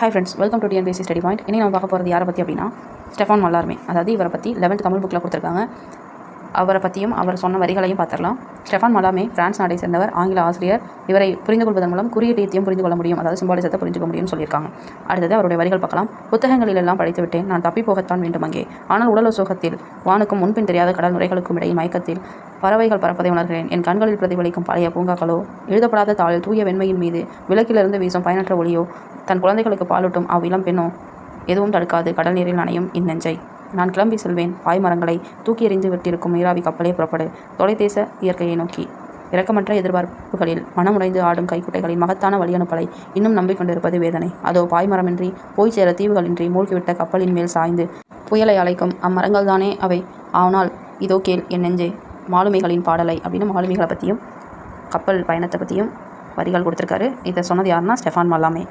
Hi friends welcome to TNPSC study point இனி நம்ம பார்க்க போகிறது யாரை பற்றி அப்படின்னா ஸ்டெஃபான் மல்லார்மே. அதாவது இவரை பற்றி லெவன்த் தமிழ் புக்கில் கொடுத்துருக்காங்க. அவரை பற்றியும் அவர் சொன்ன வரிகளையும் பார்த்துடலாம். ஸ்டெஃபான் மலாமே பிரான்ஸ் நாட்டை சேர்ந்தவர் ஆங்கில ஆசிரியர். இவரை புரிந்து கொள்வதன் மூலம் குறியீட்டையும் புரிந்து கொள்ள முடியும். அதாவது சிம்பாலிசத்தை புரிஞ்சுக்க முடியும்னு சொல்லியிருக்காங்க. அடுத்தது அவருடைய வரிகள் பார்க்கலாம். புத்தகங்களில் எல்லாம் படித்து விட்டேன். நான் தப்பி போகத்தான் வேண்டும் அங்கே. ஆனால் உடல் சுகத்தில் வானுக்கும் முன்பின் தெரியாத கடல் நுரைகளுக்கும் இடையில் மயக்கத்தில் பறவைகள் பறப்பதை உணர்கிறேன். என் கண்களில் பிரதிபலிக்கும் பழைய பூங்காக்களோ எழுதப்படாத தாளில் தூய வெண்மையின் மீது விளக்கிலிருந்து வீசும் பயனற்ற ஒளியோ தன் குழந்தைகளுக்கு பாலூட்டும் அவ்விளம் பெண்ணோ எதுவும் தடுக்காது. கடல் நீரில் நனையும் இந்நெஞ்சை. நான் கிளம்பி செல்வேன். பாய்மரங்களை தூக்கி எறிந்து விட்டிருக்கும் நீராவி கப்பலே புறப்படு. தொலைதேச இயற்கையை நோக்கி. இரக்கமற்ற எதிர்பார்ப்புகளில் மனமுடைந்து ஆடும் கைக்குட்டைகளின் மகத்தான வழியனுப்பலை இன்னும் நம்பிக்கொண்டிருப்பது வேதனை. அதோ பாய்மரமின்றி போய் சேர தீவுகளின்றி மூழ்கிவிட்ட கப்பலின் மேல் சாய்ந்து புயலை அழைக்கும் அம்மரங்கள்தானே அவை. ஆனால் இதோ கேள் என் நெஞ்சே. மாலுமிகளின் பாடலை அப்படின்னு மாலுமிகளை பற்றியும் கப்பல் பயணத்தை பற்றியும் வரிகள் கொடுத்துருக்காரு. இதை சொன்னது யாருன்னா ஸ்டெஃபான் மல்லாமே.